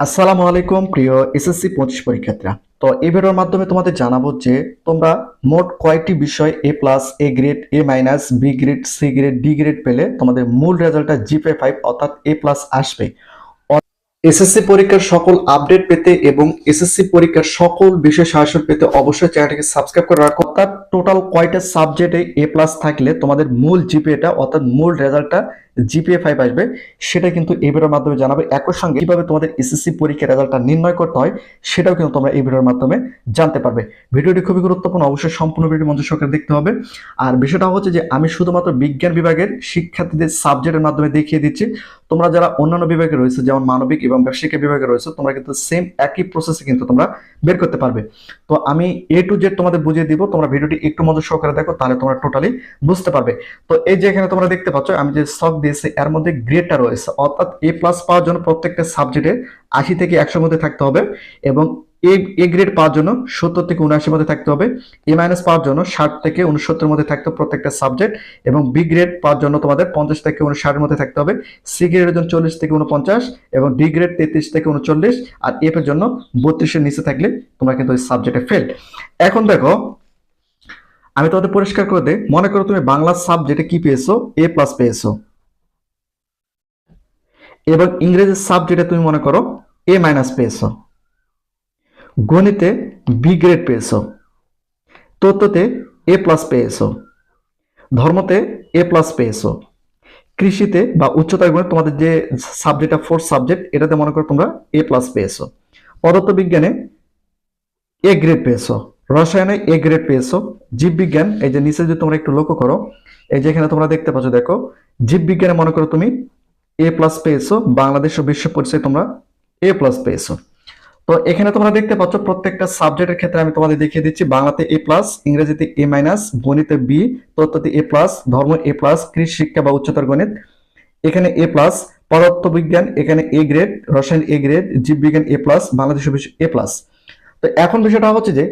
আসসালামু আলাইকুম, প্রিয় এসএসসি পঁচিশ পরীক্ষার্থীরা। তো এই ভিডিওর মাধ্যমে তোমাদের জানাব যে তোমরা মোট কয়েকটি বিষয় A plus A grade A minus B grade C grade D grade পেলে তোমাদের মূল রেজাল্টটা জিপে ফাইভ অর্থাৎ এ প্লাস আসবে। এসএসসি পরীক্ষার সকল আপডেট পেতে এবং এসএসসি পরীক্ষার সকল বিষয় সাহায্য পেতে অবশ্যই চ্যানেলটিকে সাবস্ক্রাইব করে রাখো। অর্থাৎ টোটাল কয়টা সাবজেক্টে এ প্লাস থাকলে তোমাদের মূল জিপিএটা অর্থাৎ মূল রেজাল্টটা জিপিএ ফাইভ আসবে, সেটা কিন্তু এই ভিডিওর মাধ্যমে জানাবে। একই সঙ্গে কীভাবে তোমাদের এসএসসি পরীক্ষার রেজাল্টটা নির্ণয় করতে হয়, সেটাও কিন্তু তোমরা এই ভিডিওর মাধ্যমে জানতে পারবে। ভিডিওটি খুবই গুরুত্বপূর্ণ, অবশ্যই সম্পূর্ণ ভিডিও মঞ্চ সরকার দেখতে হবে। আর বিষয়টা হচ্ছে যে, আমি শুধুমাত্র বিজ্ঞান বিভাগের শিক্ষার্থীদের সাবজেক্টের মাধ্যমে দেখিয়ে দিচ্ছি। তোমরা যারা অন্যান্য বিভাগে রয়েছে, যেমন মানবিক এবং ব্যবসায়িক বিভাগে রয়েছে, তোমরা কিন্তু সেম একই প্রসেসে কিন্তু তোমরা বের করতে পারবে। তো আমি এ টু জেড তোমাদের বুঝিয়ে দিব, তোমরা ভিডিওটি একটু মনোযোগ সহকারে দেখো, তাহলে তোমরা টোটালি বুঝতে পারবে। তো এই যে এখানে তোমরা দেখতে পাচ্ছ, আমি যে শখ দিয়েছি, এর মধ্যে গ্রেডটা রয়েছে। অর্থাৎ এ প্লাস পাওয়ার জন্য প্রত্যেকটা সাবজেক্টে আশি থেকে একশোর মধ্যে থাকতে হবে এবং এ এ গ্রেড পাওয়ার জন্য সত্তর থেকে উনআশির মধ্যে থাকতে হবে। এ মাইনাস পাওয়ার জন্য ষাট থেকে উনসত্তরের মধ্যে থাকতে হবে প্রত্যেকটা সাবজেক্ট এবং বি গ্রেড পাওয়ার জন্য তোমাদের পঞ্চাশ থেকে উনষাটের মধ্যে থাকতে হবে। সি গ্রেডের জন্য চল্লিশ থেকে উনপঞ্চাশ এবং ডি গ্রেড তেত্রিশ থেকে উনচল্লিশ আর এফ এর জন্য বত্রিশের নিচে থাকলে তোমরা কিন্তু ওই সাবজেক্টে ফেল এখন দেখো, আমি তোমাদের পরিষ্কার করে দিই। মনে করো তুমি বাংলা সাবজেক্টে কি পেয়েছ? এ প্লাস পেয়েছ। এবং ইংরেজি সাবজেক্টে তুমি মনে করো এ মাইনাস পেয়েছ। গণিতে বি গ্রেড পেয়েছ। তত্ত্বতে এ প্লাস পেয়েছ। ধর্মতে এ প্লাস পেয়েছ। কৃষিতে বা উচ্চতর গুণে তোমাদের যে সাবজেক্টটা ফোর্থ সাবজেক্ট এটাতে মনে করো তোমরা এ প্লাস পেয়েছ। পদার্থবিজ্ঞানে এ গ্রেড পেয়েছ। রসায়নে এ গ্রেড পেয়েছ। জীববিজ্ঞান এই যে নিচে যদি তোমরা একটু লক্ষ্য করো, এই যে এখানে তোমরা দেখতে পাচ্ছ, দেখো জীববিজ্ঞানে মনে করো তুমি এ প্লাস পেয়েছ, বাংলাদেশ ও বিশ্ব পরিচয় তোমরা এ প্লাস পেয়েছ। তো এখানে তোমরা দেখতে পাচ্ছ, প্রত্যেকটা সাবজেক্টের ক্ষেত্রে আমি তোমাদের দেখিয়ে দিচ্ছি, বাংলাতে এ প্লাস ইংরেজিতে এ মাইনাস গণিতে বি তত্ত্বতে এ প্লাস ধর্ম এ প্লাস কৃষি শিক্ষা বা উচ্চতর গণিত। এখানে এ প্লাস পদার্থ বিজ্ঞান এখানে এ গ্রেড রসায়ন এ গ্রেড জীববিজ্ঞান এ প্লাস বাংলাদেশ বিশ্ব এ প্লাস তো এখন বিষয়টা হচ্ছে যে,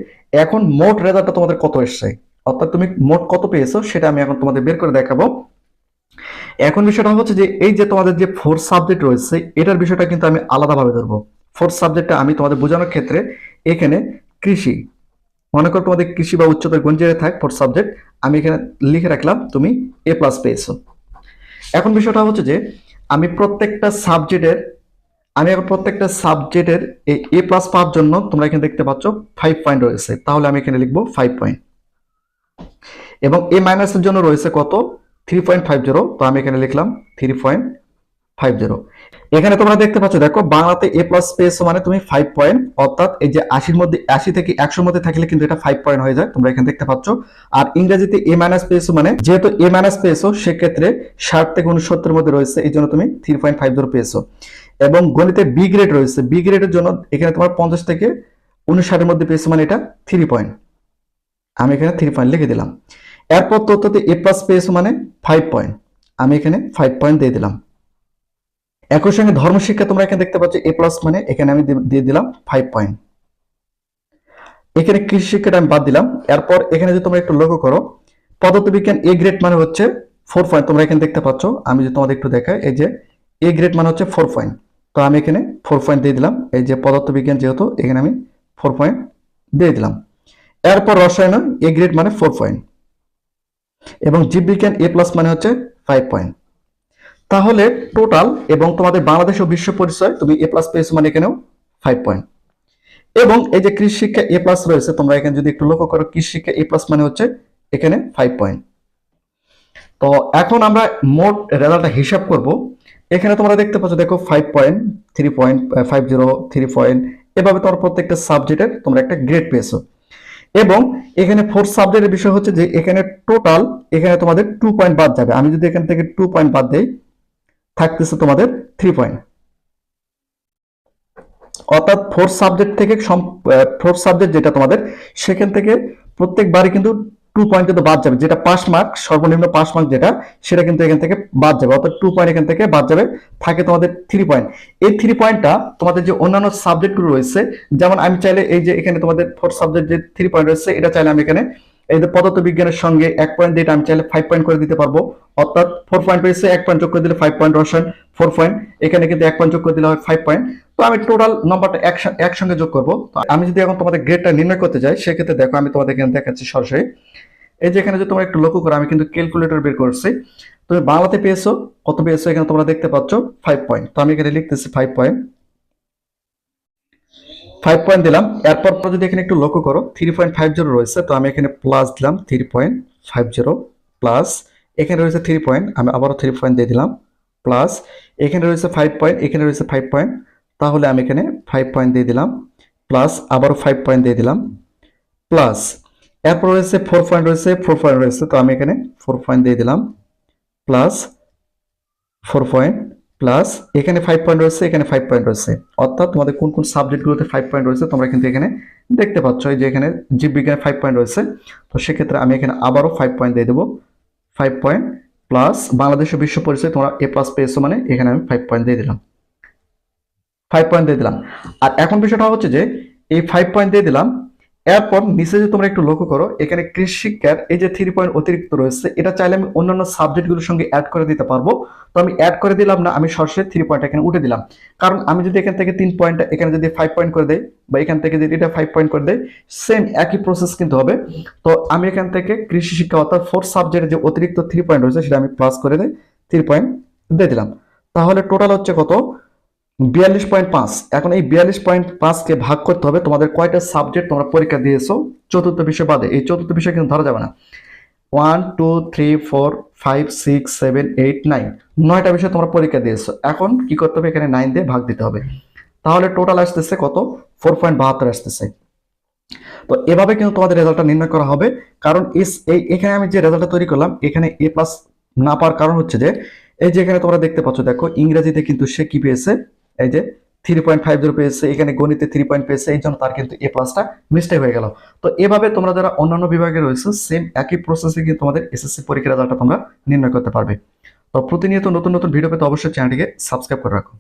এখন মোট রেজাল্টটা তোমাদের কত এসছে? অর্থাৎ তুমি মোট কত পেয়েছ, সেটা আমি এখন তোমাদের বের করে দেখাবো। এখন বিষয়টা হচ্ছে যে, এই যে তোমাদের যে ফোর সাবজেক্ট রয়েছে, এটার বিষয়টা কিন্তু আমি আলাদাভাবে ধরবো। ফোর্থ সাবজেক্টটা আমি তোমাদের বোঝানোর ক্ষেত্রে এখানে কৃষি, মনে করো তোমাদের কৃষি বা উচ্চতর গঞ্জেরে থাক ফোর্থ সাবজেক্ট আমি এখানে লিখে রাখলাম, তুমি এ প্লাস পেয়েছ। এখন বিষয়টা হচ্ছে যে, আমি প্রত্যেকটা সাবজেক্টের আমি এখন প্রত্যেকটা সাবজেক্টের এই এ প্লাস পাওয়ার জন্য তোমরা এখানে দেখতে পাচ্ছ ফাইভ পয়েন্ট রয়েছে। তাহলে আমি এখানে লিখব ফাইভ পয়েন্ট এবং এ মাইনাসের জন্য রয়েছে কত? থ্রি পয়েন্ট ফাইভ জিরো, তো আমি এখানে লিখলাম থ্রি পয়েন্ট ফাইভ জিরো। এখানে তোমরা দেখতে পাচ্ছ, দেখো বাংলাতে প্লাস পেয়েছ মানে তুমি পয়েন্ট অর্থাৎ এই যে মধ্যে, আশি থেকে মধ্যে থাকলে কিন্তু এটা পয়েন্ট হয়ে যায়, তোমরা এখানে দেখতে পাচ্ছ। আর ইংরেজিতে মাইনাস মানে যেহেতু মাইনাস সেক্ষেত্রে ষাট থেকে উনসত্তরের মধ্যে রয়েছে, এই জন্য তুমি থ্রি পয়েন্ট ফাইভ জিরো পেয়েছ। এবং গণিতে বি গ্রেড রয়েছে বি গ্রেডের জন্য এখানে তোমার পঞ্চাশ থেকে উনষাটের মধ্যে পেয়েছ মানে এটা থ্রি পয়েন্ট আমি এখানে থ্রি পয়েন্ট লিখে দিলাম। এরপর তথ্যতে এ প্লাস পেয়েছ মানে ফাইভ পয়েন্ট আমি এখানে ফাইভ পয়েন্ট দিয়ে দিলাম। একই সঙ্গে ধর্মশিক্ষা তোমরা এখানে দেখতে পাচ্ছ এ প্লাস মানে এখানে আমি দিয়ে দিলাম ফাইভ পয়েন্ট এখানে কৃষি শিক্ষাটা আমি বাদ দিলাম। এরপর এখানে যদি তোমরা একটু লক্ষ্য করো, পদার্থবিজ্ঞান এ গ্রেড মানে হচ্ছে ফোর পয়েন্ট তোমরা এখানে দেখতে পাচ্ছ, আমি যদি তোমাদের একটু দেখাই, এই যে এ গ্রেড মানে হচ্ছে ফোর পয়েন্ট তো আমি এখানে ফোর পয়েন্ট দিয়ে দিলাম। এই যে পদার্থবিজ্ঞান যেহেতু, এখানে আমি ফোর পয়েন্ট দিয়ে দিলাম। এরপর রসায়ন এ গ্রেড মানে ফোর পয়েন্ট এবং জীববিজ্ঞান এ প্লাস মানে হচ্ছে ফাইভ পয়েন্ট তাহলে টোটাল এবং তোমাদের বাংলাদেশ ও বিশ্ব পরিচয়, তুমি এ প্লাস পেয়েছ মানে এখানেও ফাইভ পয়েন্ট এবং এই যে কৃষি শিক্ষা এ প্লাস রয়েছে, তোমরা এখানে যদি একটু লক্ষ্য করো, কৃষি শিক্ষা এ প্লাস মানে হচ্ছে এখানে ফাইভ পয়েন্ট তো এখন আমরা মোট রেজাল্টটা হিসাব করব। এখানে তোমরা দেখতে পাচ্ছ, দেখো five point three point five zero three point এভাবে তোমার প্রত্যেকটা সাবজেক্টের তোমরা একটা গ্রেড পেয়েছ। এবং এখানে ফোর্থ সাবজেক্টের বিষয় হচ্ছে যে এখানে টোটাল এখানে তোমাদের টু পয়েন্ট বাদ যাবে। আমি যদি এখান থেকে টু পয়েন্ট বাদ দেই, থাকতেছে তোমাদের থ্রি পয়েন্ট অর্থাৎ ফোর্থ সাবজেক্ট থেকে ফোর্থ সাবজেক্ট যেটা তোমাদের, সেখান থেকে প্রত্যেকবারই কিন্তু টু পয়েন্ট কিন্তু বাদ যাবে। যেটা পাস মার্ক সর্বনিম্ন পাস মার্ক যেটা, সেটা কিন্তু এখান থেকে বাদ যাবে। অর্থাৎ টু পয়েন্ট এখান থেকে বাদ যাবে। থাকে তোমাদের থ্রি পয়েন্ট এই থ্রি পয়েন্টটা তোমাদের যে অন্যান্য সাবজেক্টগুলো রয়েছে, যেমন আমি চাইলে এই যে এখানে তোমাদের ফোর সাবজেক্ট যে থ্রি পয়েন্ট রয়েছে, এটা চাইলে আমি এখানে এই যে পদার্থ বিজ্ঞানের সঙ্গে এক পয়েন্ট দিয়ে আমি চাইলে ফাইভ পয়েন্ট করে দিতে পারব। অর্থাৎ ফোর পয়েন্ট পেয়েছে, এক পয়েন্ট যোগ করে দিলে ফাইভ পয়েন্ট রসায়ন ফোর পয়েন্ট এখানে কিন্তু এক পয়েন্ট যোগ করে দিলে হয় ফাইভ পয়েন্ট তো আমি টোটাল নাম্বারটা একসা- একসঙ্গে যোগ করব। আমি যদি এখন তোমাদের গ্রেডটা নির্ণয় করতে যাই, সেক্ষেত্রে দেখো আমি তোমাদের এখানে দেখাচ্ছি সরাসরি। এই যে এখানে যদি তোমরা একটু লক্ষ্য করো, আমি কিন্তু ক্যালকুলেটর বের করছি। তুমি বাংলাতে পেয়েছ, কত পেয়েছ এখানে তোমরা দেখতে পাচ্ছ? ফাইভ পয়েন্ট তো আমি এখানে লিখতেছি ফাইভ পয়েন্ট ফাইভ পয়েন্ট দিলাম। এরপর পর যদি এখানে একটু লক্ষ্য করো থ্রি পয়েন্ট ফাইভ জিরো রয়েছে, তো আমি এখানে প্লাস দিলাম three point five zero plus এখানে রয়েছে থ্রি পয়েন্ট আমি আবারও থ্রি পয়েন্ট দিয়ে দিলাম প্লাস এখানে রয়েছে ফাইভ পয়েন্ট এখানে রয়েছে ফাইভ পয়েন্ট তাহলে আমি এখানে ফাইভ পয়েন্ট দিয়ে দিলাম প্লাস আবারও ফাইভ পয়েন্ট দিয়ে দিলাম প্লাস এরপর রয়েছে ফোর পয়েন্ট রয়েছে ফোর পয়েন্ট রয়েছে, তো আমি এখানে ফোর পয়েন্ট দিয়ে দিলাম প্লাস ফোর পয়েন্ট প্লাস এখানে ফাইভ পয়েন্ট রয়েছে, এখানে ফাইভ পয়েন্ট রয়েছে। অর্থাৎ তোমাদের কোন কোন সাবজেক্টগুলোতে ফাইভ পয়েন্ট রয়েছে, তোমরা কিন্তু এখানে দেখতে পাচ্ছ। যে এখানে জীববিজ্ঞানে ফাইভ পয়েন্ট রয়েছে, তো সেক্ষেত্রে আমি এখানে আবারও ফাইভ পয়েন্ট দিয়ে দেবো। ফাইভ পয়েন্ট প্লাস বাংলাদেশের বিশ্ব পরিচয় তোমরা এ প্লাস পেয়েছ মানে এখানে আমি ফাইভ পয়েন্ট দিয়ে দিলাম। ফাইভ পয়েন্ট দিয়ে দিলাম। আর এখন বিষয়টা হচ্ছে যে, এই ফাইভ পয়েন্ট দিয়ে দিলাম এরপর নিচে যদি তোমরা একটু লক্ষ্য করো, এখানে কৃষি শিক্ষার এই যে থ্রি পয়েন্ট অতিরিক্ত রয়েছে, এটা চাইলে আমি অন্যান্য সাবজেক্টগুলোর সঙ্গে অ্যাড করে দিতে পারব। তো আমি অ্যাড করে দিলাম না, আমি সরাসরি থ্রি পয়েন্ট এখানে উঠে দিলাম। কারণ আমি যদি এখান থেকে তিন পয়েন্ট এখানে যদি ফাইভ পয়েন্ট করে দেয় বা এখান থেকে যদি এটা ফাইভ পয়েন্ট করে দেয় সেম একই প্রসেস কিন্তু হবে। তো আমি এখান থেকে কৃষি শিক্ষা অর্থাৎ ফোর্থ সাবজেক্টের যে অতিরিক্ত থ্রি পয়েন্ট রয়েছে, সেটা আমি প্লাস করে দেয় থ্রি পয়েন্ট দিয়ে দিলাম। তাহলে টোটাল হচ্ছে কত? বিয়াল্লিশ পয়েন্ট পাঁচ। এখন এই বিয়াল্লিশ পয়েন্ট পাঁচকে ভাগ করতে হবে, তোমাদের কয়টা সাবজেক্ট তোমরা পরীক্ষা দিয়েছ? চতুর্থ বিষয় বাদে। এই চতুর্থ বিষয় কিন্তু ধরা যাবে না। One two three four five six seven eight nine নয়টা বিষয় তোমরা পরীক্ষা দিয়েছ। এখন কি করতে হবে? এখানে নাইন দিয়ে ভাগ দিতে হবে। তাহলে টোটাল আসতেছে কত? ফোর পয়েন্ট বাহাত্তর আসতেছে। তো এভাবে কিন্তু তোমাদের রেজাল্টটা নির্ণয় করা হবে। কারণ এই, এখানে আমি যে রেজাল্টটা তৈরি করলাম, এখানে এ প্লাস না পাওয়ার কারণ হচ্ছে যে, এই যে এখানে তোমরা দেখতে পাচ্ছ, দেখো, ইংরেজিতে কিন্তু সে কি পেয়েছে? এই যে থ্রি পয়েন্ট ফাইভ জিরো পেয়েছে, এখানে গণিতে থ্রি পয়েন্ট পেয়েছে, এই জন্য তার কিন্তু এ প্লাসটা মিস্টেক হয়ে গেল। তো এভাবে তোমরা যারা অন্যান্য বিভাগে রয়েছে সেম একই প্রসেসে কিন্তু তোমাদের এসএসসি পরীক্ষার রেজাল্টটা তোমরা নির্ণয় করতে পারবে। তো প্রতিনিয়ত নতুন নতুন ভিডিও পেতে অবশ্যই চ্যানেলটিকে সাবস্ক্রাইব করে রাখো।